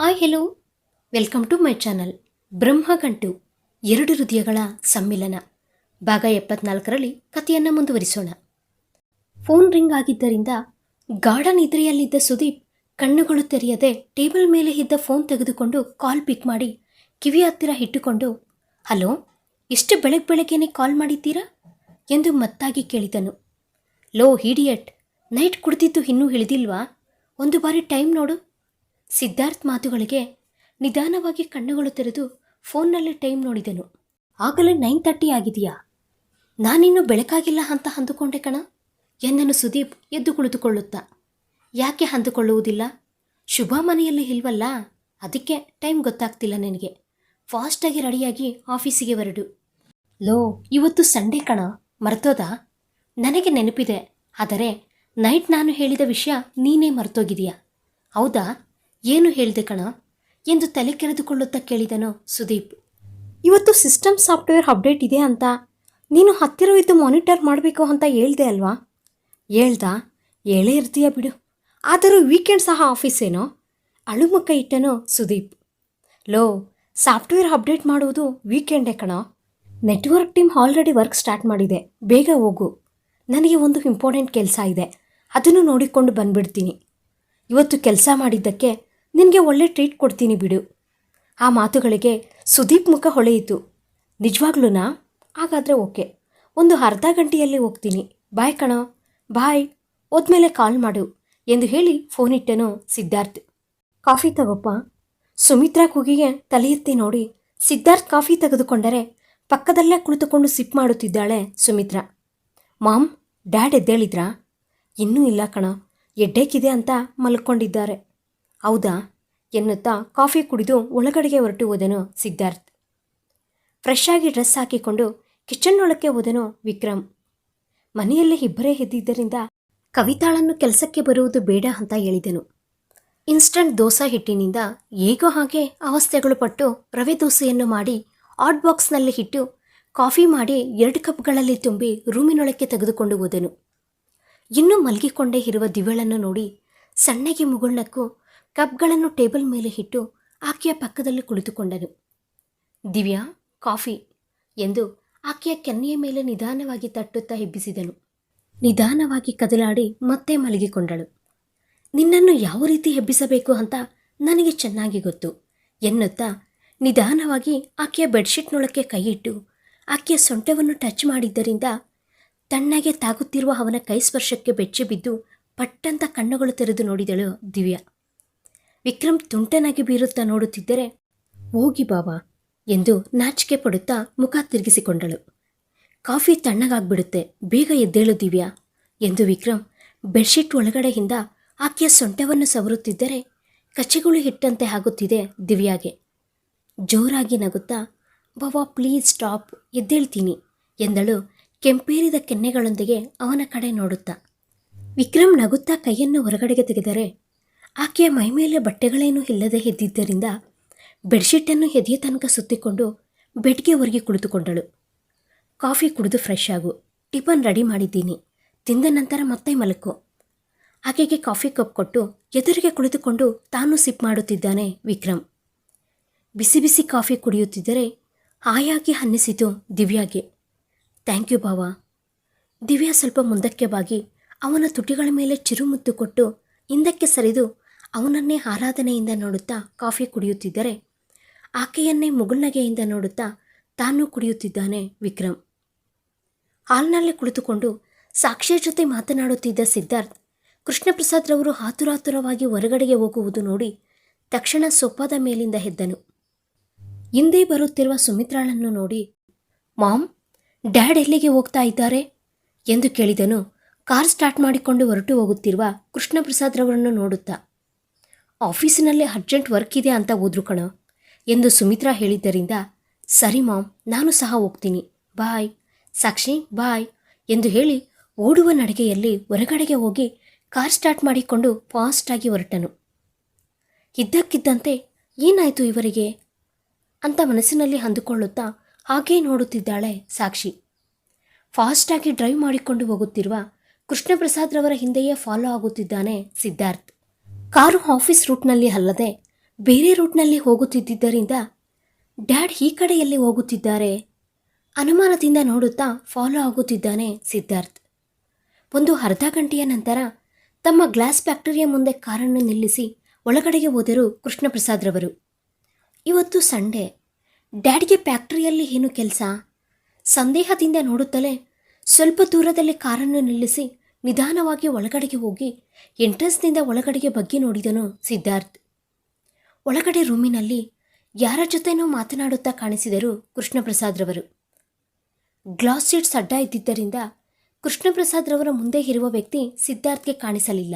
Hi hello welcome to my channel Brahmagantu ಎರಡು ಹೃದಯಗಳ ಸಮ್ಮಿಲನ. ಭಾಗ ಎಪ್ಪತ್ನಾಲ್ಕರಲ್ಲಿ ಕಥೆಯನ್ನು ಮುಂದುವರಿಸೋಣ. ಫೋನ್ ರಿಂಗ್ ಆಗಿದ್ದರಿಂದ ಗಾಢ ನಿದ್ರೆಯಲ್ಲಿದ್ದ ಸುದೀಪ್ ಕಣ್ಣುಗಳು ತೆರೆಯದೆ ಟೇಬಲ್ ಮೇಲೆ ಇದ್ದ ಫೋನ್ ತೆಗೆದುಕೊಂಡು ಕಾಲ್ ಪಿಕ್ ಮಾಡಿ ಕಿವಿ ಹತ್ತಿರ ಇಟ್ಟುಕೊಂಡು ಹಲೋ ಇಷ್ಟು ಬೆಳಗ್ಗೆ ಬೆಳಗ್ಗೆನೆ ಕಾಲ್ ಮಾಡಿದ್ದೀರಾ? ಎಂದು ಮತ್ತಾಗಿ ಕೇಳಿದನು. ಲೋ ಹಿಡಿಯಟ್ ನೈಟ್ ಕುಡಿದಿದ್ದು ಇನ್ನೂ ಹಿಳಿದಿಲ್ವಾ ಒಂದು ಬಾರಿ ಟೈಮ್ ನೋಡು. ಸಿದ್ಧಾರ್ಥ್ ಮಾತುಗಳಿಗೆ ನಿಧಾನವಾಗಿ ಕಣ್ಣುಗಳು ತೆರೆದು ಫೋನ್ನಲ್ಲಿ ಟೈಮ್ ನೋಡಿದನು. ಆಗಲೇ ನೈನ್ ತರ್ಟಿ ಆಗಿದೆಯಾ? ನಾನಿನ್ನೂ ಬೆಳಕಾಗಿಲ್ಲ ಅಂತ ಅಂದುಕೊಂಡೆ ಕಣ? ಎಂದನು ಸುದೀಪ್ ಎದ್ದು ಕುಳಿತುಕೊಳ್ಳುತ್ತಾ. ಯಾಕೆ ಅಂದುಕೊಳ್ಳುವುದಿಲ್ಲ? ಶುಭ ಮನೆಯಲ್ಲಿ ಇಲ್ವಲ್ಲ? ಅದಕ್ಕೆ ಟೈಮ್ ಗೊತ್ತಾಗ್ತಿಲ್ಲ ನನಗೆ. ಫಾಸ್ಟಾಗಿ ರೆಡಿಯಾಗಿ ಆಫೀಸಿಗೆ ಹೊರಡು. ಲೋ, ಇವತ್ತು ಸಂಡೇ ಕಣ? ಮರ್ತೋದಾ? ನನಗೆ ನೆನಪಿದೆ. ಆದರೆ ನೈಟ್ ನಾನು ಹೇಳಿದ ವಿಷಯ ನೀನೇ ಮರ್ತೋಗಿದೆಯಾ ಹೌದಾ? ಏನು ಹೇಳಿದೆ ಕಣ? ಎಂದು ತಲೆ ಕೆರೆದುಕೊಳ್ಳುತ್ತಾ ಕೇಳಿದನು ಸುದೀಪ್. ಇವತ್ತು ಸಿಸ್ಟಮ್ ಸಾಫ್ಟ್ವೇರ್ ಅಪ್ಡೇಟ್ ಇದೆ ಅಂತ. ನೀನು ಹತ್ತಿರ ಇದ್ದು ಮಾನಿಟರ್ ಮಾಡಬೇಕು ಅಂತ ಹೇಳ್ದೆ ಅಲ್ವಾ? ಹೇಳ್ದಾ? ಹೇಳೇ ಇರ್ತೀಯ ಬಿಡು. ಆದರೂ ವೀಕೆಂಡ್ ಸಹ ಆಫೀಸೇನೋ ಅಳುಮುಖ ಇಟ್ಟನು ಸುದೀಪ್. ಲೋ ಸಾಫ್ಟ್ವೇರ್ ಅಪ್ಡೇಟ್ ಮಾಡುವುದು ವೀಕೆಂಡೇ ಕಣ? Network team already work start ಮಾಡಿದೆ. ಬೇಗ ಹೋಗು. ನನಗೆ ಒಂದು ಇಂಪಾರ್ಟೆಂಟ್ ಕೆಲಸ ಇದೆ. ಅದನ್ನು ನೋಡಿಕೊಂಡು ಬಂದ್ಬಿಡ್ತೀನಿ. ಇವತ್ತು ಕೆಲಸ ಮಾಡಿದ್ದಕ್ಕೆ ನಿನಗೆ ಒಳ್ಳೆ ಟ್ರೀಟ್ ಕೊಡ್ತೀನಿ ಬಿಡು. ಆ ಮಾತುಗಳಿಗೆ ಸುದೀಪ್ ಮುಖ ಹೊಳೆಯಿತು. ನಿಜವಾಗ್ಲೂನಾ ಹಾಗಾದರೆ ಓಕೆ. ಒಂದು ಅರ್ಧ ಗಂಟೆಯಲ್ಲಿ ಹೋಗ್ತೀನಿ. ಬಾಯ್ ಕಣ. ಬಾಯ್. ಹೋದ್ಮೇಲೆ ಕಾಲ್ ಮಾಡು ಎಂದು ಹೇಳಿ ಫೋನ್ ಇಟ್ಟನು ಸಿದ್ಧಾರ್ಥ್. ಕಾಫಿ ತಗೋಪ್ಪ. ಸುಮಿತ್ರಾ ಕೂಗಿಗೆ ತಲೆ ಎತ್ತಿ ನೋಡಿ ಸಿದ್ಧಾರ್ಥ್ ಕಾಫಿ ತೆಗೆದುಕೊಂಡರೆ ಪಕ್ಕದಲ್ಲೇ ಕುಳಿತುಕೊಂಡು ಸಿಪ್ ಮಾಡುತ್ತಿದ್ದಾಳೆ ಸುಮಿತ್ರಾ. Ma'am, dad ಎದ್ದೇಳಿದ್ರಾ? ಇನ್ನೂ ಇಲ್ಲ ಕಣ. ಎಡ್ಡೇಕಿದೆ ಅಂತ ಮಲ್ಕೊಂಡಿದ್ದಾರೆ. ಹೌದಾ? ಎನ್ನುತ್ತಾ ಕಾಫಿ ಕುಡಿದು ಒಳಗಡೆಗೆ ಹೊರಟು ಹೋದನು ಸಿದ್ಧಾರ್ಥ್. ಫ್ರೆಶ್ ಆಗಿ ಡ್ರೆಸ್ ಹಾಕಿಕೊಂಡು ಕಿಚನ್ ಒಳಕ್ಕೆ ಹೋದನು ವಿಕ್ರಮ್. ಮನೆಯಲ್ಲಿ ಇಬ್ಬರೇ ಇದ್ದಿದ್ದರಿಂದ ಕವಿತಾಳನ್ನು ಕೆಲಸಕ್ಕೆ ಬರುವುದು ಬೇಡ ಅಂತ ಹೇಳಿದನು. ಇನ್ಸ್ಟಂಟ್ ದೋಸೆ ಹಿಟ್ಟಿನಿಂದ ಹೇಗೋ ಹಾಗೆ ಅವಸ್ಥೆಗಳು ಪಟ್ಟು ರವೆ ದೋಸೆಯನ್ನು ಮಾಡಿ ಹಾಟ್ ಬಾಕ್ಸ್ನಲ್ಲಿ ಇಟ್ಟು ಕಾಫಿ ಮಾಡಿ ಎರಡು ಕಪ್ಗಳಲ್ಲಿ ತುಂಬಿ ರೂಮಿನೊಳಕ್ಕೆ ತೆಗೆದುಕೊಂಡು ಹೋದನು. ಇನ್ನೂ ಮಲಗಿಕೊಂಡೇ ಇರುವ ದಿವ್ಯಳನ್ನು ನೋಡಿ ಸಣ್ಣಗೆ ಮುಗುಳ್ನಕ್ಕೂ ಕಪ್ಗಳನ್ನು ಟೇಬಲ್ ಮೇಲೆ ಇಟ್ಟು ಆಕೆಯ ಪಕ್ಕದಲ್ಲಿ ಕುಳಿತುಕೊಂಡನು. ದಿವ್ಯಾ, ಕಾಫಿ ಎಂದು ಆಕೆಯ ಕೆನ್ನೆಯ ಮೇಲೆ ನಿಧಾನವಾಗಿ ತಟ್ಟುತ್ತಾ ಎಬ್ಬಿಸಿದನು. ನಿಧಾನವಾಗಿ ಕದಲಾಡಿ ಮತ್ತೆ ಮಲಗಿಕೊಂಡಳು. ನಿನ್ನನ್ನು ಯಾವ ರೀತಿ ಹೆಬ್ಬಿಸಬೇಕು ಅಂತ ನನಗೆ ಚೆನ್ನಾಗಿ ಗೊತ್ತು ಎನ್ನುತ್ತಾ ನಿಧಾನವಾಗಿ ಆಕೆಯ ಬೆಡ್ಶೀಟ್ನೊಳಕ್ಕೆ ಕೈಯಿಟ್ಟು ಆಕೆಯ ಸೊಂಟವನ್ನು ಟಚ್ ಮಾಡಿದ್ದರಿಂದ ತಣ್ಣಗೆ ತಾಗುತ್ತಿರುವ ಅವನ ಕೈ ಸ್ಪರ್ಶಕ್ಕೆ ಬೆಚ್ಚಿ ಬಿದ್ದು ಪಟ್ಟಂತ ಕಣ್ಣುಗಳು ತೆರೆದು ನೋಡಿದಳು ದಿವ್ಯಾ. ವಿಕ್ರಮ್ ತುಂಟನಾಗಿ ಬೀರುತ್ತಾ ನೋಡುತ್ತಿದ್ದರೆ, ಹೋಗಿ ಬಾಬಾ ಎಂದು ನಾಚಿಕೆ ಪಡುತ್ತಾ ಮುಖ ತಿರುಗಿಸಿಕೊಂಡಳು. ಕಾಫಿ ತಣ್ಣಗಾಗ್ಬಿಡುತ್ತೆ, ಬೇಗ ಎದ್ದೇಳು ದಿವ್ಯಾ ಎಂದು ವಿಕ್ರಮ್ ಬೆಡ್ಶೀಟ್ ಒಳಗಡೆಯಿಂದ ಆಕೆಯ ಸೊಂಟವನ್ನು ಸವರುತ್ತಿದ್ದರೆ ಕಚ್ಚೆಗಳು ಹಿಟ್ಟಂತೆ ಆಗುತ್ತಿದೆ ದಿವ್ಯಾಗೆ. ಜೋರಾಗಿ ನಗುತ್ತಾ ಬಾಬಾ ಪ್ಲೀಸ್ ಸ್ಟಾಪ್, ಎದ್ದೇಳ್ತೀನಿ ಎಂದಳು ಕೆಂಪೇರಿದ ಕೆನ್ನೆಗಳೊಂದಿಗೆ ಅವನ ಕಡೆ ನೋಡುತ್ತಾ. ವಿಕ್ರಮ್ ನಗುತ್ತಾ ಕೈಯನ್ನು ಹೊರಗಡೆಗೆ ತೆಗೆದರೆ ಆಕೆಯ ಮೈಮೇಲೆ ಬಟ್ಟೆಗಳೇನೂ ಇಲ್ಲದೆ ಎದ್ದಿದ್ದರಿಂದ ಬೆಡ್ಶೀಟನ್ನು ಎದೆಯ ತನಕ ಸುತ್ತಿಕೊಂಡು ಬೆಡ್ಗೆ ಹೊರಗೆ ಕುಳಿತುಕೊಂಡಳು. ಕಾಫಿ ಕುಡಿದು ಫ್ರೆಶ್ ಆಗು. ಟಿಫನ್ ರೆಡಿ ಮಾಡಿದ್ದೀನಿ. ತಿಂದ ನಂತರ ಮತ್ತೆ ಮಲಕು ಆಕೆಗೆ ಕಾಫಿ ಕಪ್ ಕೊಟ್ಟು ಎದುರಿಗೆ ಕುಳಿತುಕೊಂಡು ತಾನು ಸಿಪ್ ಮಾಡುತ್ತಿದ್ದಾನೆ ವಿಕ್ರಮ್. ಬಿಸಿ ಬಿಸಿ ಕಾಫಿ ಕುಡಿಯುತ್ತಿದ್ದರೆ ಹಾಯಾಗಿ ಅನ್ನಿಸಿತು ದಿವ್ಯಾಗೆ. ಥ್ಯಾಂಕ್ ಯು ಬಾವಾ ದಿವ್ಯಾ ಸ್ವಲ್ಪ ಮುಂದಕ್ಕೆ ಬಾಗಿ ಅವನ ತುಟಿಗಳ ಮೇಲೆ ಚಿರುಮುತ್ತು ಕೊಟ್ಟು ಹಿಂದಕ್ಕೆ ಸರಿದು ಅವನನ್ನೇ ಆರಾಧನೆಯಿಂದ ನೋಡುತ್ತಾ ಕಾಫಿ ಕುಡಿಯುತ್ತಿದ್ದರೆ, ಆಕೆಯನ್ನೇ ಮುಗುಳ್ನಗೆಯಿಂದ ನೋಡುತ್ತಾ ತಾನು ಕುಡಿಯುತ್ತಿದ್ದಾನೆ ವಿಕ್ರಮ್. ಹಾಲ್ನಲ್ಲೇ ಕುಳಿತುಕೊಂಡು ಸಾಕ್ಷಿಯ ಜೊತೆ ಮಾತನಾಡುತ್ತಿದ್ದ ಸಿದ್ಧಾರ್ಥ್ ಕೃಷ್ಣಪ್ರಸಾದ್ರವರು ಆತುರಾತುರವಾಗಿ ಹೊರಗಡೆಗೆ ಹೋಗುವುದು ನೋಡಿ ತಕ್ಷಣ ಸೊಪ್ಪಾದ ಮೇಲಿಂದ ಹೆದ್ದನು. ಹಿಂದೆ ಬರುತ್ತಿರುವ ಸುಮಿತ್ರಾಳನ್ನು ನೋಡಿ ಮಾಮ್ ಡ್ಯಾಡ್ ಎಲ್ಲಿಗೆ ಹೋಗ್ತಾ ಇದ್ದಾರೆ? ಎಂದು ಕೇಳಿದನು ಕಾರ್ ಸ್ಟಾರ್ಟ್ ಮಾಡಿಕೊಂಡು ಹೊರಟು ಹೋಗುತ್ತಿರುವ ಕೃಷ್ಣಪ್ರಸಾದ್ರವರನ್ನು ನೋಡುತ್ತಾ, ಆಫೀಸಿನಲ್ಲಿ ಅರ್ಜೆಂಟ್ ವರ್ಕ್ ಇದೆ ಅಂತ ಹೋದ್ರು ಕಣ ಎಂದು ಸುಮಿತ್ರಾ ಹೇಳಿದ್ದರಿಂದ, ಸರಿ ಮಾಮ್, ನಾನು ಸಹ ಹೋಗ್ತೀನಿ. ಬಾಯ್. ಸಾಕ್ಷಿ, ಬಾಯ್ ಎಂದು ಹೇಳಿ ಓಡುವ ನಡಿಗೆಯಲ್ಲಿ ಹೊರಗಡೆಗೆ ಹೋಗಿ ಕಾರ್ ಸ್ಟಾರ್ಟ್ ಮಾಡಿಕೊಂಡು ಫಾಸ್ಟಾಗಿ ಹೊರಟನು. ಇದ್ದಕ್ಕಿದ್ದಂತೆ, ಏನಾಯಿತು ಇವರಿಗೆ? ಅಂತ ಮನಸ್ಸಿನಲ್ಲಿ ಅಂದುಕೊಳ್ಳುತ್ತಾ ಹಾಗೇ ನೋಡುತ್ತಿದ್ದಾಳೆ ಸಾಕ್ಷಿ. ಫಾಸ್ಟಾಗಿ ಡ್ರೈವ್ ಮಾಡಿಕೊಂಡು ಹೋಗುತ್ತಿರುವ ಕೃಷ್ಣಪ್ರಸಾದ್ರವರ ಹಿಂದೆಯೇ ಫಾಲೋ ಆಗುತ್ತಿದ್ದಾನೆ ಸಿದ್ಧಾರ್ಥ್. ಕಾರು ಆಫೀಸ್ ರೂಟ್ನಲ್ಲಿ ಅಲ್ಲದೆ ಬೇರೆ ರೂಟ್ನಲ್ಲಿ ಹೋಗುತ್ತಿದ್ದರಿಂದ ಡ್ಯಾಡ್ ಈ ಕಡೆಯಲ್ಲಿ ಹೋಗುತ್ತಿದ್ದಾರೆ ಅನುಮಾನದಿಂದ ನೋಡುತ್ತಾ ಫಾಲೋ ಆಗುತ್ತಿದ್ದಾನೆ ಸಿದ್ಧಾರ್ಥ್. ಒಂದು ಅರ್ಧ ಗಂಟೆಯ ನಂತರ ತಮ್ಮ ಗ್ಲಾಸ್ ಫ್ಯಾಕ್ಟರಿಯ ಮುಂದೆ ಕಾರನ್ನು ನಿಲ್ಲಿಸಿ ಒಳಗಡೆಗೆ ಹೋದರು ಕೃಷ್ಣಪ್ರಸಾದ್ರವರು ಇವತ್ತು ಸಂಡೇ. ಡ್ಯಾಡ್ಗೆ ಫ್ಯಾಕ್ಟರಿಯಲ್ಲಿ ಏನು ಕೆಲಸ? ಸಂದೇಹದಿಂದ ನೋಡುತ್ತಲೇ ಸ್ವಲ್ಪ ದೂರದಲ್ಲಿ ಕಾರನ್ನು ನಿಲ್ಲಿಸಿ ನಿಧಾನವಾಗಿ ಒಳಗಡೆಗೆ ಹೋಗಿ ಎಂಟ್ರೆನ್ಸ್ನಿಂದ ಒಳಗಡೆಗೆ ಬಗ್ಗೆ ನೋಡಿದನು ಸಿದ್ಧಾರ್ಥ್. ಒಳಗಡೆ ರೂಮಿನಲ್ಲಿ ಯಾರ ಜೊತೆನೂ ಮಾತನಾಡುತ್ತಾ ಕಾಣಿಸಿದರು ಕೃಷ್ಣಪ್ರಸಾದ್ರವರು. ಗ್ಲಾಸ್ ಶೀಟ್ಸ್ ಅಡ್ಡ ಇದ್ದಿದ್ದರಿಂದ ಕೃಷ್ಣಪ್ರಸಾದ್ರವರ ಮುಂದೆ ಇರುವ ವ್ಯಕ್ತಿ ಸಿದ್ಧಾರ್ಥ್ಗೆ ಕಾಣಿಸಲಿಲ್ಲ.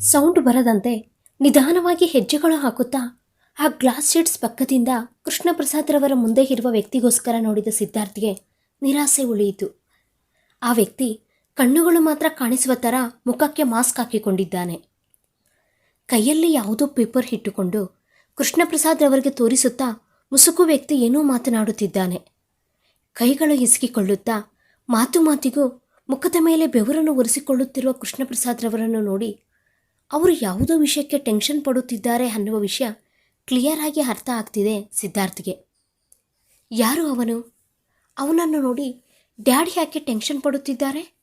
ಸೌಂಡ್ ಬರದಂತೆ ನಿಧಾನವಾಗಿ ಹೆಜ್ಜೆಗಳು ಹಾಕುತ್ತಾ ಆ ಗ್ಲಾಸ್ ಶೀಟ್ಸ್ ಪಕ್ಕದಿಂದ ಕೃಷ್ಣಪ್ರಸಾದ್ರವರ ಮುಂದೆ ಇರುವ ವ್ಯಕ್ತಿಗೋಸ್ಕರ ನೋಡಿದ ಸಿದ್ಧಾರ್ಥ್ಗೆ ನಿರಾಸೆ ಉಳಿಯಿತು. ಆ ವ್ಯಕ್ತಿ ಕಣ್ಣುಗಳು ಮಾತ್ರ ಕಾಣಿಸುವ ಥರ ಮುಖಕ್ಕೆ ಮಾಸ್ಕ್ ಹಾಕಿಕೊಂಡಿದ್ದಾನೆ. ಕೈಯಲ್ಲಿ ಯಾವುದೋ ಪೇಪರ್ ಇಟ್ಟುಕೊಂಡು ಕೃಷ್ಣಪ್ರಸಾದ್ ರವರಿಗೆ ತೋರಿಸುತ್ತಾ ಮುಸುಕು ವ್ಯಕ್ತಿ ಏನೋ ಮಾತನಾಡುತ್ತಿದ್ದಾನೆ. ಕೈಗಳು ಹಿಸುಕಿಕೊಳ್ಳುತ್ತಾ ಮಾತು ಮಾತಿಗೂ ಮುಖದ ಮೇಲೆ ಬೆವರನ್ನು ಒರೆಸಿಕೊಳ್ಳುತ್ತಿರುವ ಕೃಷ್ಣಪ್ರಸಾದ್ ರವರನ್ನು ನೋಡಿ ಅವರು ಯಾವುದೋ ವಿಷಯಕ್ಕೆ ಟೆನ್ಷನ್ ಪಡುತ್ತಿದ್ದಾರೆ ಅನ್ನುವ ವಿಷಯ ಕ್ಲಿಯರ್ ಆಗಿ ಅರ್ಥ ಆಗ್ತಿದೆ ಸಿದ್ಧಾರ್ಥ್ಗೆ. ಯಾರು ಅವನು? ಅವನನ್ನು ನೋಡಿ ಡ್ಯಾಡಿ ಯಾಕೆ ಟೆನ್ಷನ್ ಪಡುತ್ತಿದ್ದಾರೆ?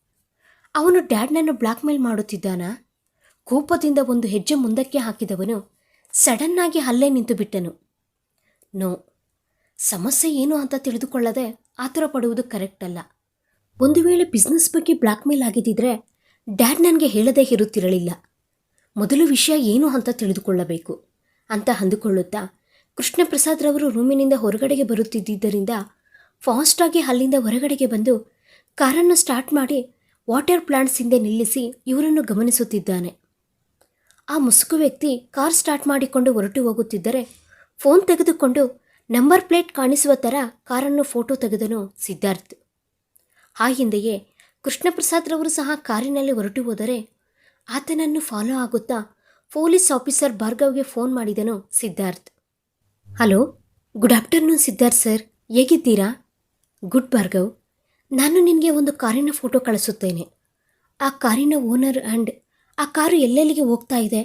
ಅವನು ಡ್ಯಾಡ್ನನ್ನು ಬ್ಲ್ಯಾಕ್ಮೇಲ್ ಮೇಲ್ ಮಾಡುತ್ತಿದ್ದಾನಾ. ಕೋಪದಿಂದ ಒಂದು ಹೆಜ್ಜೆ ಮುಂದಕ್ಕೆ ಹಾಕಿದವನು ಸಡನ್ನಾಗಿ ಅಲ್ಲೇ ನಿಂತು ಬಿಟ್ಟನು ನೋ, ಸಮಸ್ಯೆ ಏನು ಅಂತ ತಿಳಿದುಕೊಳ್ಳದೆ ಆತುರ ಪಡುವುದು ಕರೆಕ್ಟ್ ಅಲ್ಲ. ಒಂದು ವೇಳೆ ಬಿಸ್ನೆಸ್ ಬಗ್ಗೆ ಬ್ಲ್ಯಾಕ್ಮೇಲ್ ಆಗಿದ್ದಿದ್ರೆ ಡ್ಯಾಡ್ ನನಗೆ ಹೇಳದೇ ಇರುತ್ತಿರಲಿಲ್ಲ. ಮೊದಲು ವಿಷಯ ಏನು ಅಂತ ತಿಳಿದುಕೊಳ್ಳಬೇಕು ಅಂತ ಅಂದುಕೊಳ್ಳುತ್ತಾ ಕೃಷ್ಣಪ್ರಸಾದ್ರವರು ರೂಮಿನಿಂದ ಹೊರಗಡೆಗೆ ಬರುತ್ತಿದ್ದರಿಂದ ಫಾಸ್ಟಾಗಿ ಅಲ್ಲಿಂದ ಹೊರಗಡೆಗೆ ಬಂದು ಕಾರನ್ನು ಸ್ಟಾರ್ಟ್ ಮಾಡಿ ವಾಟರ್ ಪ್ಲಾಂಟ್ಸ್ ಹಿಂದೆ ನಿಲ್ಲಿಸಿ ಇವರನ್ನು ಗಮನಿಸುತ್ತಿದ್ದಾನೆ. ಆ ಮುಸುಕು ವ್ಯಕ್ತಿ ಕಾರ್ ಸ್ಟಾರ್ಟ್ ಮಾಡಿಕೊಂಡು ಹೊರಟು ಹೋಗುತ್ತಿದ್ದರೆ ಫೋನ್ ತೆಗೆದುಕೊಂಡು ನಂಬರ್ ಪ್ಲೇಟ್ ಕಾಣಿಸುವ ಥರ ಕಾರನ್ನು ಫೋಟೋ ತೆಗೆದನು ಸಿದ್ಧಾರ್ಥ್. ಆ ಹಿಂದೆಯೇ ಕೃಷ್ಣಪ್ರಸಾದ್ರವರು ಸಹ ಕಾರಿನಲ್ಲಿ ಹೊರಟು ಹೋದರೆ ಆತನನ್ನು ಫಾಲೋ ಆಗುತ್ತಾ ಪೊಲೀಸ್ ಆಫೀಸರ್ ಭಾರ್ಗವ್ಗೆ ಫೋನ್ ಮಾಡಿದನು Siddharth. Hello, good afternoon Siddharth sir, ಹೇಗಿದ್ದೀರಾ? ಗುಡ್ ಭಾರ್ಗವ್. ನಾನು ನಿನಗೆ ಒಂದು ಕಾರಿನ ಫೋಟೋ ಕಳಿಸುತ್ತೇನೆ. ಆ ಕಾರಿನ ಓನರ್ ಆ್ಯಂಡ್ ಆ ಕಾರು ಎಲ್ಲೆಲ್ಲಿಗೆ ಹೋಗ್ತಾ ಇದೆ,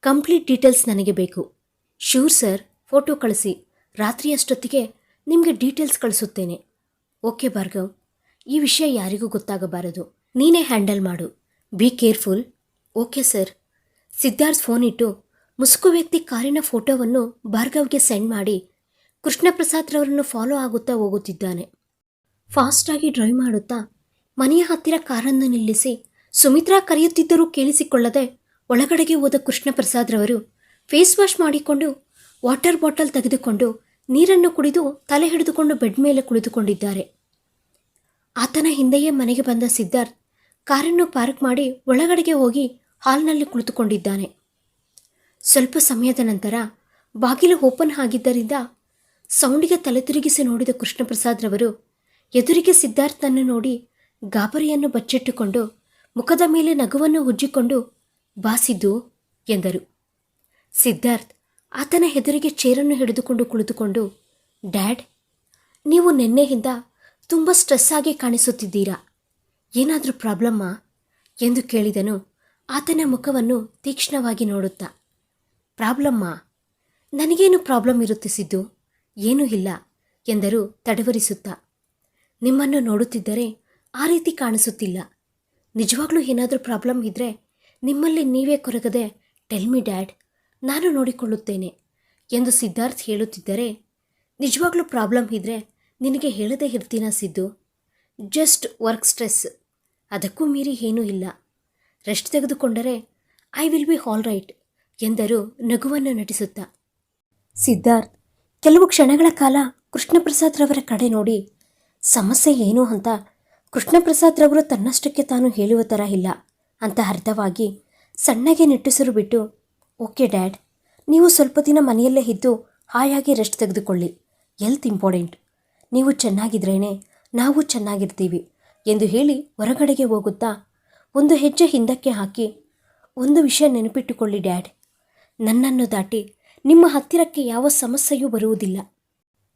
ಕಂಪ್ಲೀಟ್ ಡೀಟೇಲ್ಸ್ ನನಗೆ ಬೇಕು. ಶೂರ್ ಸರ್, ಫೋಟೋ ಕಳಿಸಿ. ರಾತ್ರಿಯಷ್ಟೊತ್ತಿಗೆ ನಿಮಗೆ ಡೀಟೇಲ್ಸ್ ಕಳಿಸುತ್ತೇನೆ. ಓಕೆ ಭಾರ್ಗವ್, ಈ ವಿಷಯ ಯಾರಿಗೂ ಗೊತ್ತಾಗಬಾರದು. ನೀನೇ ಹ್ಯಾಂಡಲ್ ಮಾಡು. Be careful. Okay sir. Siddharth phone ಇಟ್ಟು, ಮುಸುಕು ವ್ಯಕ್ತಿ ಕಾರಿನ ಫೋಟೋವನ್ನು ಭಾರ್ಗವ್ಗೆ ಸೆಂಡ್ ಮಾಡಿ ಕೃಷ್ಣಪ್ರಸಾದ್ರವರನ್ನು ಫಾಲೋ ಆಗುತ್ತಾ ಹೋಗುತ್ತಿದ್ದಾನೆ. ಫಾಸ್ಟಾಗಿ ಡ್ರೈವ್ ಮಾಡುತ್ತಾ ಮನೆಯ ಹತ್ತಿರ ಕಾರನ್ನು ನಿಲ್ಲಿಸಿ ಸುಮಿತ್ರಾ ಕರೆಯುತ್ತಿದ್ದರೂ ಕೇಳಿಸಿಕೊಳ್ಳದೆ ಒಳಗಡೆಗೆ ಹೋದ ಕೃಷ್ಣಪ್ರಸಾದ್ರವರು ಫೇಸ್ ವಾಶ್ ಮಾಡಿಕೊಂಡು ವಾಟರ್ ಬಾಟಲ್ ತೆಗೆದುಕೊಂಡು ನೀರನ್ನು ಕುಡಿದು ತಲೆ ಹಿಡಿದುಕೊಂಡು ಬೆಡ್ ಮೇಲೆ ಕುಳಿತುಕೊಂಡಿದ್ದಾರೆ. ಆತನ ಹಿಂದೆಯೇ ಮನೆಗೆ ಬಂದ ಸಿದ್ಧಾರ್ಥ್ ಕಾರನ್ನು ಪಾರ್ಕ್ ಮಾಡಿ ಒಳಗಡೆಗೆ ಹೋಗಿ ಹಾಲ್ನಲ್ಲಿ ಕುಳಿತುಕೊಂಡಿದ್ದಾನೆ. ಸ್ವಲ್ಪ ಸಮಯದ ನಂತರ ಬಾಗಿಲು ಓಪನ್ ಆಗಿದ್ದರಿಂದ ಸೌಂಡಿಗೆ ತಲೆ ತಿರುಗಿಸಿ ನೋಡಿದ ಕೃಷ್ಣಪ್ರಸಾದ್ರವರು ಎದುರಿಗೆ ಸಿದ್ಧಾರ್ಥನನ್ನು ನೋಡಿ ಗಾಬರಿಯನ್ನು ಬಚ್ಚಿಟ್ಟುಕೊಂಡು ಮುಖದ ಮೇಲೆ ನಗುವನ್ನು ಉಜ್ಜಿಕೊಂಡು ಬಾಸಿದ್ದು ಎಂದರು. ಸಿದ್ಧಾರ್ಥ್ ಆತನ ಎದುರಿಗೆ ಚೇರನ್ನು ಹಿಡಿದುಕೊಂಡು ಕುಳಿತುಕೊಂಡು, ಡ್ಯಾಡ್, ನೀವು ನಿನ್ನೆಯಿಂದ ತುಂಬ ಸ್ಟ್ರೆಸ್ ಆಗಿ ಕಾಣಿಸುತ್ತಿದ್ದೀರಾ? ಏನಾದರೂ ಪ್ರಾಬ್ಲಮ್ಮಾ? ಎಂದು ಕೇಳಿದನು ಆತನ ಮುಖವನ್ನು ತೀಕ್ಷ್ಣವಾಗಿ ನೋಡುತ್ತಾ. ಪ್ರಾಬ್ಲಮ್ಮಾ? ನನಗೇನು ಪ್ರಾಬ್ಲಮ್ ಇರುತ್ತಿಸಿದ್ದು ಏನೂ ಇಲ್ಲ ಎಂದರು ತಡವರಿಸುತ್ತಾ. ನಿಮ್ಮನ್ನು ನೋಡುತ್ತಿದ್ದರೆ ಆ ರೀತಿ ಕಾಣಿಸುತ್ತಿಲ್ಲ. ನಿಜವಾಗ್ಲೂ ಏನಾದರೂ ಪ್ರಾಬ್ಲಮ್ ಇದ್ದರೆ ನಿಮ್ಮಲ್ಲಿ ನೀವೇ ಕೊರಗದೆ ಟೆಲ್ ಮಿ ಡ್ಯಾಡ್, ನಾನು ನೋಡಿಕೊಳ್ಳುತ್ತೇನೆ ಎಂದು ಸಿದ್ಧಾರ್ಥ್ ಹೇಳುತ್ತಿದ್ದರೆ, ನಿಜವಾಗ್ಲೂ ಪ್ರಾಬ್ಲಮ್ ಇದ್ದರೆ ನಿನಗೆ ಹೇಳದೇ ಇರ್ತೀನ ಸಿದ್ದು? Just work stress. ಅದಕ್ಕೂ ಮೀರಿ ಏನೂ ಇಲ್ಲ. ರೆಸ್ಟ್ ತೆಗೆದುಕೊಂಡರೆ I will be all right ಎಂದರು ನಗುವನ್ನು ನಟಿಸುತ್ತಾ. ಸಿದ್ಧಾರ್ಥ್, ಕೆಲವು ಕ್ಷಣಗಳ ಕಾಲ ಕೃಷ್ಣಪ್ರಸಾದ್ರವರ ಕಡೆ ನೋಡಿ ಸಮಸ್ಯೆ ಏನು ಅಂತ ಕೃಷ್ಣಪ್ರಸಾದ್ರವರು ತನ್ನಷ್ಟಕ್ಕೆ ತಾನು ಹೇಳುವ ಥರ ಇಲ್ಲ ಅಂತ ಅರ್ಥವಾಗಿ ಸಣ್ಣಗೆ ನಿಟ್ಟುಸಿರು ಬಿಟ್ಟು, ಓಕೆ ಡ್ಯಾಡ್, ನೀವು ಸ್ವಲ್ಪ ದಿನ ಮನೆಯಲ್ಲೇ ಇದ್ದು ಹಾಯಾಗಿ ರೆಸ್ಟ್ ತೆಗೆದುಕೊಳ್ಳಿ. Health important. ನೀವು ಚೆನ್ನಾಗಿದ್ರೇನೆ ನಾವು ಚೆನ್ನಾಗಿರ್ತೀವಿ ಎಂದು ಹೇಳಿ ಹೊರಗಡೆಗೆ ಹೋಗುತ್ತಾ ಒಂದು ಹೆಜ್ಜೆ ಹಿಂದಕ್ಕೆ ಹಾಕಿ, ಒಂದು ವಿಷಯ ನೆನಪಿಟ್ಟುಕೊಳ್ಳಿ ಡ್ಯಾಡ್. ನನ್ನನ್ನು ದಾಟಿ ನಿಮ್ಮ ಹತ್ತಿರಕ್ಕೆ ಯಾವ ಸಮಸ್ಯೆಯೂ ಬರುವುದಿಲ್ಲ.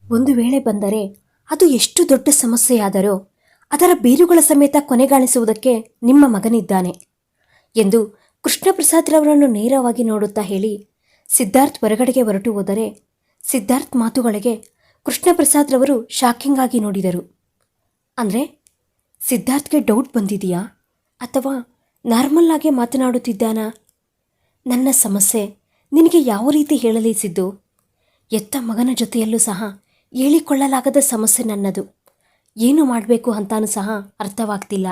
ಒಂದು ವೇಳೆ ಬಂದರೆ ಅದು ಎಷ್ಟು ದೊಡ್ಡ ಸಮಸ್ಯೆಯಾದರೂ, ಅದರ ಬೇರುಗಳ ಸಮೇತ ಕೊನೆಗಾಣಿಸುವುದಕ್ಕೆ ನಿಮ್ಮ ಮಗನಿದ್ದಾನೆ ಎಂದು ಕೃಷ್ಣಪ್ರಸಾದ್ರವರನ್ನು ನೇರವಾಗಿ ನೋಡುತ್ತಾ ಹೇಳಿ ಸಿದ್ಧಾರ್ಥ್ ಹೊರಗಡೆಗೆ ಹೊರಟು ಹೋದರೆ ಸಿದ್ಧಾರ್ಥ್ ಮಾತುಗಳಿಗೆ ಕೃಷ್ಣಪ್ರಸಾದ್ರವರು ಶಾಕಿಂಗ್ ಆಗಿ ನೋಡಿದರು. ಅಂದರೆ, ಸಿದ್ಧಾರ್ಥ್ಗೆ ಡೌಟ್ ಬಂದಿದೆಯಾ? ಅಥವಾ ನಾರ್ಮಲ್ ಆಗಿ ಮಾತನಾಡುತ್ತಿದ್ದಾನಾ? ನನ್ನ ಸಮಸ್ಯೆ ನಿನಗೆ ಯಾವ ರೀತಿ ಹೇಳಲಿಸಿದ್ದು ಎತ್ತ ಮಗನ ಜೊತೆಯಲ್ಲೂ ಸಹ ಹೇಳಿಕೊಳ್ಳಲಾಗದ ಸಮಸ್ಯೆ ನನ್ನದು. ಏನು ಮಾಡಬೇಕು ಅಂತಾನೂ ಸಹ ಅರ್ಥವಾಗ್ತಿಲ್ಲ.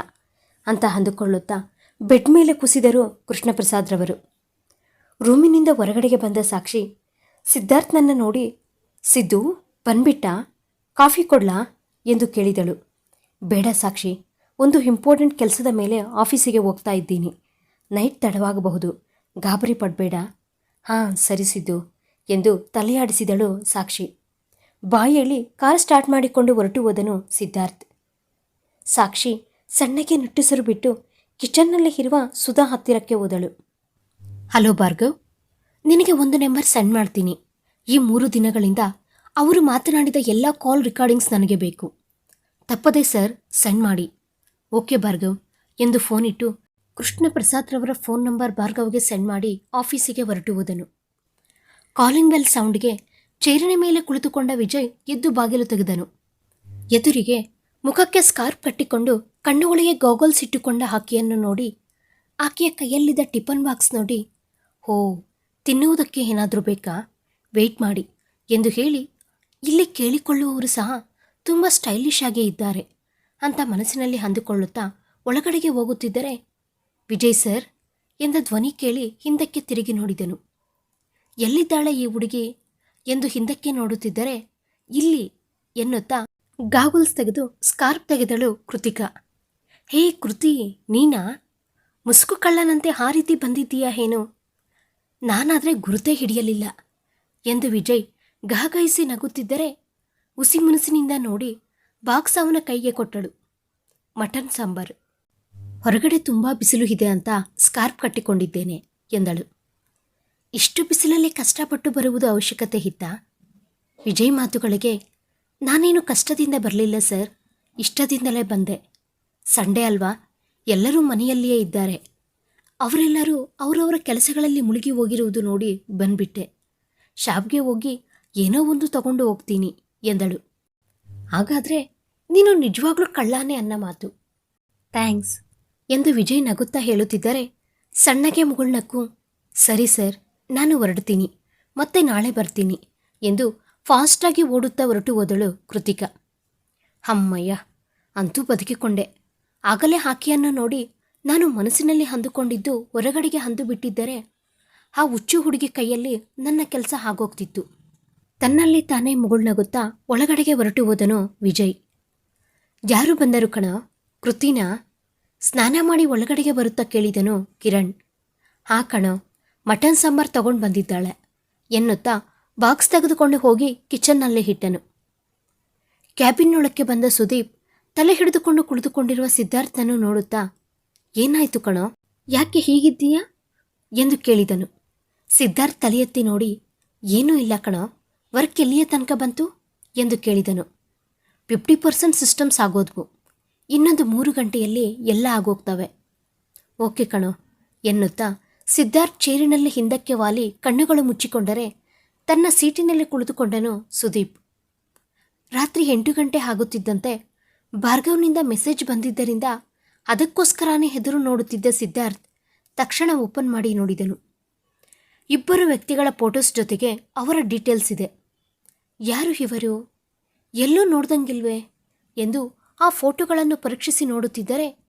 ಅಂತ ಅಂದುಕೊಳ್ಳುತ್ತಾ ಬೆಡ್ ಮೇಲೆ ಕುಸಿದರು ಕೃಷ್ಣಪ್ರಸಾದ್ರವರು ರೂಮಿನಿಂದ ಹೊರಗಡೆಗೆ ಬಂದ ಸಾಕ್ಷಿ ಸಿದ್ಧಾರ್ಥ್ನನ್ನು ನೋಡಿ, ಸಿದ್ದು, ಬಂದ್ಬಿಟ್ಟ? ಕಾಫಿ ಕೊಡ್ಲಾ? ಎಂದು ಕೇಳಿದಳು. ಬೇಡ ಸಾಕ್ಷಿ, ಒಂದು ಇಂಪಾರ್ಟೆಂಟ್ ಕೆಲಸದ ಮೇಲೆ ಆಫೀಸಿಗೆ ಹೋಗ್ತಾ ಇದ್ದೀನಿ. ನೈಟ್ ತಡವಾಗಬಹುದು. ಗಾಬರಿ ಪಡಬೇಡ. ಹಾಂ, ಸರಿ ಸಿದ್ದು, ಎಂದು ತಲೆಯಾಡಿಸಿದಳು ಸಾಕ್ಷಿ. ಬಾಯಲ್ಲಿ ಕಾರ್ ಸ್ಟಾರ್ಟ್ ಮಾಡಿಕೊಂಡು ಹೊರಟು ಹೋದನು ಸಿದ್ಧಾರ್ಥ್. ಸಾಕ್ಷಿ ಸಣ್ಣಗೆ ನುಟ್ಟುಸರು ಬಿಟ್ಟು ಕಿಚನ್ನಲ್ಲಿ ಇರುವ ಸುಧಾ ಹತ್ತಿರಕ್ಕೆ ಹೋದಳು. ಹಲೋ ಭಾರ್ಗವ್, ನಿನಗೆ ಒಂದು ನಂಬರ್ ಸೆಂಡ್ ಮಾಡ್ತೀನಿ. ಈ ಮೂರು ದಿನಗಳಿಂದ ಅವರು ಮಾತನಾಡಿದ ಎಲ್ಲ ಕಾಲ್ ರೆಕಾರ್ಡಿಂಗ್ಸ್ ನನಗೆ ಬೇಕು. ತಪ್ಪದೆ ಸರ್, ಸೆಂಡ್ ಮಾಡಿ. ಓಕೆ ಭಾರ್ಗವ್, ಎಂದು ಫೋನ್ ಇಟ್ಟು ಕೃಷ್ಣ ಪ್ರಸಾದ್ರವರ ಫೋನ್ ನಂಬರ್ ಭಾರ್ಗವ್ಗೆ ಸೆಂಡ್ ಮಾಡಿ ಆಫೀಸಿಗೆ ಹೊರಟು ಹೋದನು ಕಾಲಿಂಗ್ ಬೆಲ್ ಸೌಂಡ್ಗೆ ಚೇರಿನ ಮೇಲೆ ಕುಳಿತುಕೊಂಡ ವಿಜಯ್ ಎದ್ದು ಬಾಗಿಲು ತೆಗೆದನು. ಎದುರಿಗೆ ಮುಖಕ್ಕೆ ಸ್ಕಾರ್ಫ್ ಕಟ್ಟಿಕೊಂಡು ಕಣ್ಣುಗಳಿಗೆ ಗಾಗಲ್ಸ್ ಇಟ್ಟುಕೊಂಡ ಆಕೆಯನ್ನು ನೋಡಿ, ಆಕೆಯ ಕೈಯಲ್ಲಿದ್ದ ಟಿಫನ್ ಬಾಕ್ಸ್ ನೋಡಿ, ಹೋ, ತಿನ್ನುವುದಕ್ಕೆ ಏನಾದರೂ ಬೇಕಾ? ವೆಯ್ಟ್ ಮಾಡಿ ಎಂದು ಹೇಳಿ, ಇಲ್ಲಿ ಕೇಳಿಕೊಳ್ಳುವವರು ಸಹ ತುಂಬ ಸ್ಟೈಲಿಶ್ ಆಗೇ ಇದ್ದಾರೆ ಅಂತ ಮನಸ್ಸಿನಲ್ಲಿ ಅಂದುಕೊಳ್ಳುತ್ತಾ ಒಳಗಡೆಗೆ ಹೋಗುತ್ತಿದ್ದರೆ, ವಿಜಯ್ ಸರ್, ಎಂದ ಧ್ವನಿ ಕೇಳಿ ಹಿಂದಕ್ಕೆ ತಿರುಗಿ ನೋಡಿದನು. ಎಲ್ಲಿದ್ದಾಳೆ ಈ ಹುಡುಗಿ? ಎಂದು ಹಿಂದಕ್ಕೆ ನೋಡುತ್ತಿದ್ದರೆ ಇಲ್ಲಿ ಎನ್ನುತ್ತಾ ಗಾಗುಲ್ಸ್ ತೆಗೆದು ಸ್ಕಾರ್ಪ್ ತೆಗೆದಳು ಕೃತಿಕಾ. ಹೇ ಕೃತಿ, ನೀನಾ? ಮುಸುಕು ಕಳ್ಳನಂತೆ ಆ ರೀತಿ ಬಂದಿದ್ದೀಯಾ ಏನು ನಾನಾದರೆ ಗುರುತೇ ಹಿಡಿಯಲಿಲ್ಲ ಎಂದು ವಿಜಯ್ ಗಹಗಹಿಸಿ ನಗುತ್ತಿದ್ದರೆ ಉಸಿ ಮುನಸಿನಿಂದ ನೋಡಿ ಬಾಕ್ಸ್ ಅವನ ಕೈಗೆ ಕೊಟ್ಟಳು. ಮಟನ್ ಸಾಂಬಾರು. ಹೊರಗಡೆ ತುಂಬ ಬಿಸಿಲು ಇದೆ ಅಂತ ಸ್ಕಾರ್ಪ್ ಕಟ್ಟಿಕೊಂಡಿದ್ದೇನೆ ಎಂದಳು. ಇಷ್ಟು ಬಿಸಿಲಲ್ಲಿ ಕಷ್ಟಪಟ್ಟು ಬರುವುದು ಅವಶ್ಯಕತೆ ಇತ್ತಾ? ವಿಜಯ್ ಮಾತುಗಳಿಗೆ, ನಾನೇನು ಕಷ್ಟದಿಂದ ಬರಲಿಲ್ಲ ಸರ್, ಇಷ್ಟದಿಂದಲೇ ಬಂದೆ. ಸಂಡೇ ಅಲ್ವಾ, ಎಲ್ಲರೂ ಮನೆಯಲ್ಲಿಯೇ ಇದ್ದಾರೆ. ಅವರೆಲ್ಲರೂ ಅವರವರ ಕೆಲಸಗಳಲ್ಲಿ ಮುಳುಗಿ ಹೋಗಿರುವುದು ನೋಡಿ ಬಂದ್ಬಿಟ್ಟೆ. ಶಾಪ್ಗೆ ಹೋಗಿ ಏನೋ ಒಂದು ತಗೊಂಡು ಹೋಗ್ತೀನಿ ಎಂದಳು. ಹಾಗಾದರೆ ನೀನು ನಿಜವಾಗ್ಲೂ ಕಳ್ಳಾನೆ ಅನ್ನ ಮಾತು. ಥ್ಯಾಂಕ್ಸ್ ಎಂದು ವಿಜಯ್ ನಗುತ್ತಾ ಹೇಳುತ್ತಿದ್ದರೆ, ಸಣ್ಣಗೆ ಮುಗುಳ್ನಕ್ಕು, ಸರಿ ಸರ್ ನಾನು ಹೊರಡ್ತೀನಿ, ಮತ್ತೆ ನಾಳೆ ಬರ್ತೀನಿ ಎಂದು ಫಾಸ್ಟಾಗಿ ಓಡುತ್ತಾ ಹೊರಟು ಹೋದಳು ಕೃತಿಕಾ. ಅಮ್ಮಯ್ಯ, ಅಂತೂ ಬದುಕಿಕೊಂಡೆ. ಆಗಲೇ ಹಾಕಿಯನ್ನು ನೋಡಿ ನಾನು ಮನಸ್ಸಿನಲ್ಲಿ ಅಂದುಕೊಂಡಿದ್ದು ಹೊರಗಡೆಗೆ ಅಂದು ಬಿಟ್ಟಿದ್ದರೆ ಆ ಹುಚ್ಚು ಹುಡುಗಿ ಕೈಯಲ್ಲಿ ನನ್ನ ಕೆಲಸ ಆಗೋಗ್ತಿತ್ತು. ತನ್ನಲ್ಲಿ ತಾನೇ ಮುಗುಳ್ನಗುತ್ತಾ ಒಳಗಡೆಗೆ ಹೊರಟು ಹೋದನು ವಿಜಯ್. ಯಾರು ಬಂದರು ಕಣ? ಕೃತಿನಾ? ಸ್ನಾನ ಮಾಡಿ ಒಳಗಡೆಗೆ ಬರುತ್ತಾ ಕೇಳಿದನು ಕಿರಣ್. ಆ ಕಣೋ ಮಟನ್ ಸಾಂಬಾರ್ ತಗೊಂಡು ಬಂದಿದ್ದಾಳೆ. ಎನ್ನುತ್ತಾ ಬಾಕ್ಸ್ ತೆಗೆದುಕೊಂಡು ಹೋಗಿ ಕಿಚನ್ನಲ್ಲೇ ಇಟ್ಟನು. ಕ್ಯಾಬಿನ್ನೊಳಕ್ಕೆ ಬಂದ ಸುದೀಪ್ ತಲೆ ಹಿಡಿದುಕೊಂಡು ಕುಳಿತುಕೊಂಡಿರುವ ಸಿದ್ಧಾರ್ಥನನ್ನು ನೋಡುತ್ತಾ, ಏನಾಯ್ತು ಕಣೋ? ಯಾಕೆ ಹೀಗಿದ್ದೀಯಾ? ಎಂದು ಕೇಳಿದನು. ಸಿದ್ಧಾರ್ಥ್ ತಲೆ ಎತ್ತಿ ನೋಡಿ, ಏನೂ ಇಲ್ಲ ಕಣೋ. ವರ್ಕ್ ಎಲ್ಲಿಯ ತನಕ ಬಂತು? ಎಂದು ಕೇಳಿದನು. ಫಿಫ್ಟಿ ಪರ್ಸೆಂಟ್ ಸಿಸ್ಟಮ್ಸ್ ಆಗೋದ್ವು. ಇನ್ನೊಂದು ಮೂರು ಗಂಟೆಯಲ್ಲಿ ಎಲ್ಲ ಆಗೋಗ್ತವೆ. ಓಕೆ ಕಣೋ, ಎನ್ನುತ್ತಾ ಸಿದ್ಧಾರ್ಥ್ ಚೇರಿನಲ್ಲಿ ಹಿಂದಕ್ಕೆ ವಾಲಿ ಕಣ್ಣುಗಳು ಮುಚ್ಚಿಕೊಂಡರೆ ತನ್ನ ಸೀಟಿನಲ್ಲಿ ಕುಳಿತುಕೊಂಡನು ಸುದೀಪ್. ರಾತ್ರಿ ಎಂಟು ಗಂಟೆ ಆಗುತ್ತಿದ್ದಂತೆ ಭಾರ್ಗವ್ನಿಂದ ಮೆಸೇಜ್ ಬಂದಿದ್ದರಿಂದ ಅದಕ್ಕೋಸ್ಕರನೇ ಹೆದರು ನೋಡುತ್ತಿದ್ದ ಸಿದ್ಧಾರ್ಥ್ ತಕ್ಷಣ ಓಪನ್ ಮಾಡಿ ನೋಡಿದನು. ಇಬ್ಬರು ವ್ಯಕ್ತಿಗಳ ಫೋಟೋಸ್ ಜೊತೆಗೆ ಅವರ ಡೀಟೇಲ್ಸ್ ಇದೆ. ಯಾರು ಇವರು? ಎಲ್ಲೂ ನೋಡ್ದಂಗಿಲ್ವೇ? ಎಂದು ಆ ಫೋಟೋಗಳನ್ನು ಪರೀಕ್ಷಿಸಿ ನೋಡುತ್ತಿದ್ದರೆ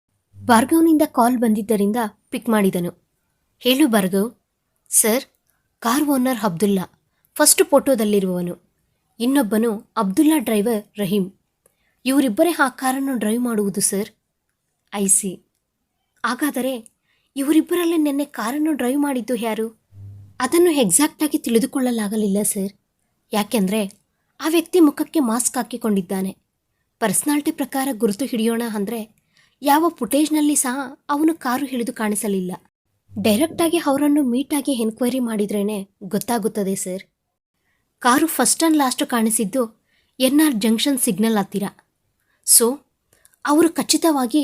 ಭಾರ್ಗವ್ನಿಂದ ಕಾಲ್ ಬಂದಿದ್ದರಿಂದ ಪಿಕ್ ಮಾಡಿದನು. ಹೇಳು Bhargav sir, car owner Abdullah. First ಫೋಟೋದಲ್ಲಿರುವವನು. ಇನ್ನೊಬ್ಬನು ಅಬ್ದುಲ್ಲಾ ಡ್ರೈವರ್ ರಹೀಂ. ಇವರಿಬ್ಬರೇ ಆ ಕಾರನ್ನು ಡ್ರೈವ್ ಮಾಡುವುದು, ಸರ್? I C. ಹಾಗಾದರೆ ಇವರಿಬ್ಬರಲ್ಲಿ ನಿನ್ನೆ ಕಾರನ್ನು ಡ್ರೈವ್ ಮಾಡಿದ್ದು ಯಾರು? ಅದನ್ನು ಎಕ್ಸಾಕ್ಟಾಗಿ ತಿಳಿದುಕೊಳ್ಳಲಾಗಲಿಲ್ಲ, ಸರ್. ಯಾಕೆಂದರೆ ಆ ವ್ಯಕ್ತಿ ಮುಖಕ್ಕೆ ಮಾಸ್ಕ್ ಹಾಕಿಕೊಂಡಿದ್ದಾನೆ. ಪರ್ಸ್ನಾಲಿಟಿ ಪ್ರಕಾರ ಗುರುತು ಹಿಡಿಯೋಣ ಅಂದರೆ ಯಾವ ಫುಟೇಜ್ನಲ್ಲಿ ಸಹ ಅವನು ಕಾರು ಹಿಡಿದು ಕಾಣಿಸಲಿಲ್ಲ. ಡೈರೆಕ್ಟಾಗಿ ಅವರನ್ನು ಮೀಟಾಗಿ ಎನ್ಕ್ವೈರಿ ಮಾಡಿದ್ರೇ ಗೊತ್ತಾಗುತ್ತದೆ sir car first and last ಕಾಣಿಸಿದ್ದು N R junction signal ಹತ್ತಿರ. ಸೊ ಅವರು ಖಚಿತವಾಗಿ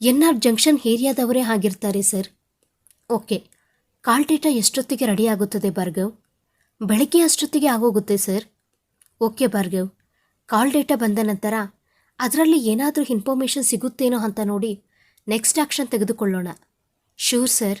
ಎನ್ ಆರ್ ಜಂಕ್ಷನ್ ಏರಿಯಾದವರೇ ಆಗಿರ್ತಾರೆ ಸರ್ ಓಕೆ ಕಾಲ್ ಡೇಟಾ ಎಷ್ಟೊತ್ತಿಗೆ ರೆಡಿ ಆಗುತ್ತದೆ, ಭಾರ್ಗವ್? ಬೆಳಗ್ಗೆ ಅಷ್ಟೊತ್ತಿಗೆ ಆಗೋಗುತ್ತೆ sir okay Bhargav. Call data ಬಂದ ನಂತರ ಅದರಲ್ಲಿ ಏನಾದರೂ ಇನ್ಫಾರ್ಮೇಷನ್ ಸಿಗುತ್ತೇನೋ ಅಂತ ನೋಡಿ ನೆಕ್ಸ್ಟ್ ಆ್ಯಕ್ಷನ್ ತೆಗೆದುಕೊಳ್ಳೋಣ. Sure sir